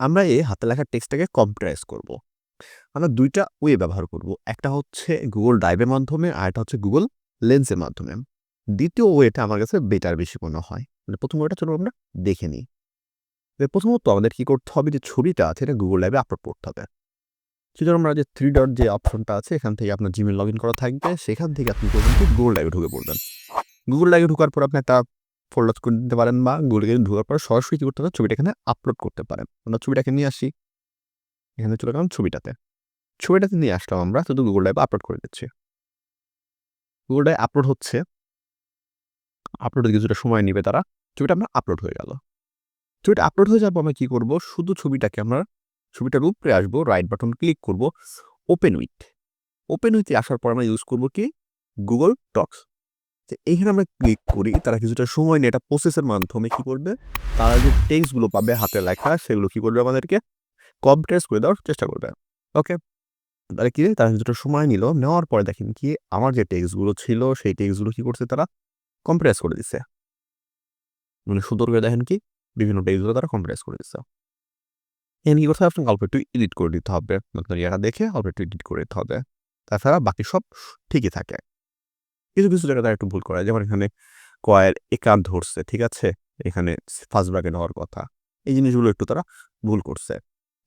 আমরা এই হাতে লেখা টেক্সটটাকে কম্প্রেস করব। আমরা দুইটা ওয়ে ব্যবহার করব। একটা হচ্ছে গুগল ড্রাইভের মাধ্যমে আর একটা হচ্ছে গুগল লেন্সের মাধ্যমে। দ্বিতীয় ওয়েটা আমার কাছে বেটার বেশি মনে হয়। মানে প্রথম ওয়েটা চলুন আমরা দেখে নিই। প্রথমত আমাদের কি করতে হবে যে ছবিটা আছে এটা গুগল এ আপলোড করতে হবে। সেজন্য আমরা যে থ্রি ডট যে অপশনটা আছে, এখান থেকে আপনার জিমেল লগ ইন করা থাকবে। সেখান থেকে আপনি Google Drive ঢুকে পড়বেন। গুগল এ ঢোকার পর আপনি একটা ফোল্ডার করে দিতে পারেন বা এ ঢোকার পর সরাসরি কী করতে হবে ছবিটা এখানে আপলোড করতে পারেন। আমরা ছবিটাকে নিয়ে আসি। এখানে চলে গেলাম ছবিটাতে। ছবিটাতে নিয়ে আসলাম আমরা শুধু Drive এ আপলোড করে দিচ্ছি। Google Drive আপলোড হচ্ছে। আপলোডে কিছুটা সময় নেবে তারা। ছবিটা আপনার আপলোড হয়ে গেল। ছবিটা আপলোড হয়ে পর আমরা কি করব শুধু ছবিটাকে আমরা ছবিটার উপরে আসব, রাইট বাটন ক্লিক করব, ওপেন উইথ। ওপেন উইথ আসার পর আমরা ইউজ করব কি গুগল Docs। তো এইখানে আমরা ক্লিক করি, তারা কিছুটা সময় নিয়ে এটা প্রসেসের মাধ্যমে কি করবে তারা যে টেক্সটগুলো পাবে হাতে লেখা, সেগুলো কি করবে আমাদেরকে কম্প্রেস করে দেওয়ার চেষ্টা করবে। ওকে? তাহলে কি, তারা কিছুটা সময় নিল। নেওয়ার পরে দেখেন কি, আমার যে টেক্সটগুলো ছিল, সেই টেক্সটগুলো কি করছে তারা কম্প্রেস করে দিছে। মানে সুন্দর করে দেখেন কি, বিভিন্ন টেক্সটগুলো তারা কম্প্রেস করে দিচ্ছে এখানে কি করতে হবে আপনাকে অল্প একটু এডিট করে দিতে হবে। আপনার ইয়াটা দেখে অল্প একটু এডিট করে দিতে হবে। তাছাড়া বাকি সব ঠিকই থাকে। কিছু, কিছু জায়গায় তারা একটু ভুল করে। যেমন এখানে কয়ের একান ধরছে, ঠিক আছে? এখানে ফার্স্ট ব্র্যাকেট হওয়ার কথা। এই জিনিসগুলো একটু তারা ভুল করছে।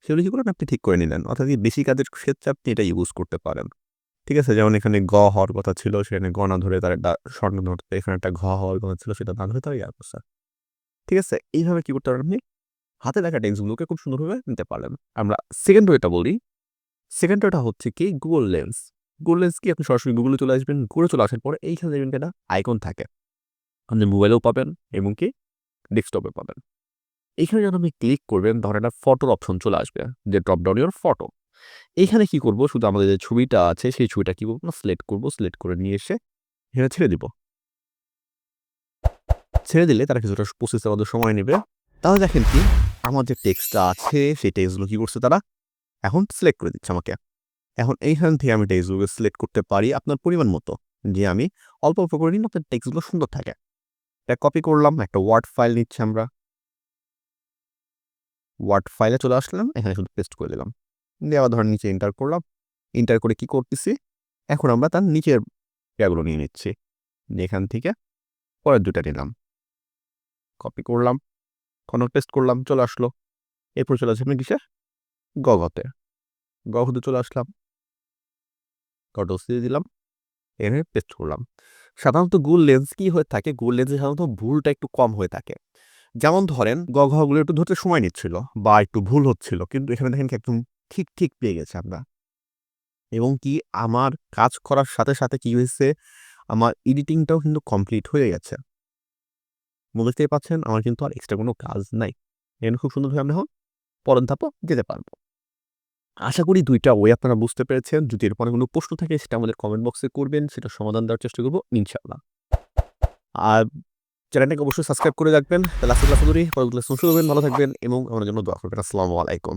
সেগুলো কি করবেন আপনি ঠিক করে নিলেন। অর্থাৎ বেশি কাজের ক্ষেত্রে আপনি এটা ইউজ করতে পারেন। ঠিক আছে? যেমন এখানে গ হওয়ার কথা ছিল সেখানে গ না ধরে তারা একটা স্বর্ণ ধরতে এখানে একটা ঘ হওয়ার কথা ছিল সেটা না ধরে তারা ইয়া করছে। ঠিক আছে? এইভাবে কি করতে পারেন আপনি হাতে লেখা টেক্সটগুলোকে খুব সুন্দরভাবে নিতে পারলেন। আমরা সেকেন্ড ওয়েটা বলি। সেকেন্ড ওয়েটা হচ্ছে কি গুগল Lens। Google কি আপনি সরাসরি এ চলে আসবেন। এ চলে আসার পরে এইখানে দেখবেন একটা আইকন থাকে। আপনি মোবাইলেও পাবেন এবং কি ডেস্কটপে পাবেন। এখানে যখন আপনি ক্লিক করবেন, তখন একটা ফটোর অপশন চলে আসবে। যে ড্রপ ডাউন ইওর ফটো। এইখানে কি করব শুধু আমাদের যে ছবিটা আছে, সেই ছবিটা কি করব না সিলেক্ট করব। সিলেক্ট করে নিয়ে এসে এখানে ছেড়ে দিব। ছেড়ে দিলে তারা কিছুটা প্রসেসে আমাদের সময় নেবে। তাহলে দেখেন কি, আমার যে টেক্সটটা আছে, সেই টেক্সটগুলো কী করছে তারা এখন সিলেক্ট করে দিচ্ছে আমাকে। এখন এইখান থেকে আমি টেক্সটগুলো সিলেক্ট করতে পারি আপনার পরিমাণ মতো। যে আমি অল্প, অল্প করে নিলে আপনার টেক্সটগুলো সুন্দর থাকে। এটা কপি করলাম একটা ওয়ার্ড ফাইল নিচ্ছি আমরা। ওয়ার্ড ফাইলে চলে আসলাম। এখানে শুধু পেস্ট করে দিলাম। দিয়ে আবার ধরেন নিচে এন্টার করলাম। এন্টার করে কি করতেছি এখন আমরা তার নিচের ইয়াগুলো নিয়ে নিচ্ছি। এখান থেকে পরের ২ টা নিলাম। কপি করলাম। কন্ট্রোল পেস্ট করলাম চলে আসলো। এরপর চলে আসি আপনি কিসে গ ঘতে। গ চলে আসলাম। কন্ট্রোল সি দিলাম। এনে পেস্ট করলাম। সাধারণত গুল লেন্স কি হয়ে থাকে গুল লেন্সে সাধারণত ভুলটা একটু কম হয়ে থাকে। যেমন ধরেন গ ঘগুলো একটু ধরতে সময় নিচ্ছিল বা একটু ভুল হচ্ছিল। কিন্তু এখানে দেখেন একদম ঠিক, ঠিক পেয়ে গেছে আমরা। এবং কি আমার কাজ করার সাথে, সাথে কি হয়েছে আমার এডিটিংটাও কিন্তু কমপ্লিট হয়ে গেছে। বুঝতেই পারছেন আমার কিন্তু আর এক্সট্রা কোনো কাজ নাই। এখানে খুব সুন্দরভাবে আমরা এখন পরের ধাপও যেতে পারব। আশা করি ২ টা ওয়ে আপনারা বুঝতে পেরেছেন। যদি এরপরে কোনো প্রশ্ন থাকে, সেটা আমাদের কমেন্ট বক্সে করবেন। সেটা সমাধান দেওয়ার চেষ্টা করব, ইনশাআল্লাহ। আর চ্যানেলটাকে অবশ্যই সাবস্ক্রাইব করে রাখবেন। তাহলে আজকের ক্লাস পরবর্তী করবেন ভালো থাকবেন এবং আমার জন্য দোয়া করবেন। আসসালামু আলাইকুম।